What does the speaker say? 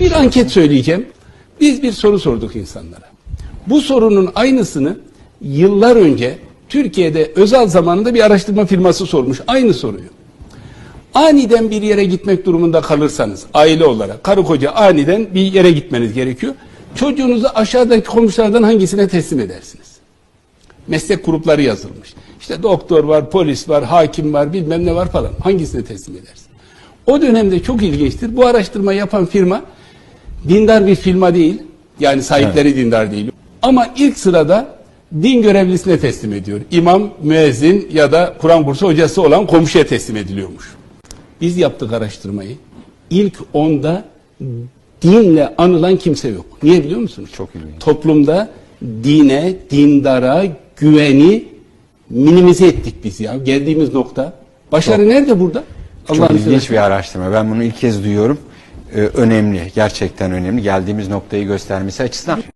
Bir anket söyleyeceğim. Biz bir soru sorduk insanlara. Bu sorunun aynısını yıllar önce Türkiye'de özel zamanında bir araştırma firması sormuş. Aynı soruyu. Aniden bir yere gitmek durumunda kalırsanız aile olarak karı koca aniden bir yere gitmeniz gerekiyor. Çocuğunuzu aşağıdaki komşulardan hangisine teslim edersiniz? Meslek grupları yazılmış. İşte doktor var, polis var, hakim var, bilmem ne var falan. Hangisine teslim edersin? O dönemde çok ilginçtir. Bu araştırma yapan firma dindar bir firma değil. Yani sahipleri dindar değil. Ama ilk sırada din görevlisine teslim ediyor. İmam, müezzin ya da Kur'an kursu hocası olan komşuya teslim ediliyormuş. Biz yaptık araştırmayı. İlk onda dinle anılan kimse yok. Niye biliyor musunuz? Çok ilginç. Toplumda dine, dindara güveni minimize ettik biz ya. Geldiğimiz nokta. Başarı nerede burada? Çok Allah'ını ilginç bir araştırma. Ben bunu ilk kez duyuyorum. Ee, önemli, gerçekten önemli. Geldiğimiz noktayı göstermesi açısından.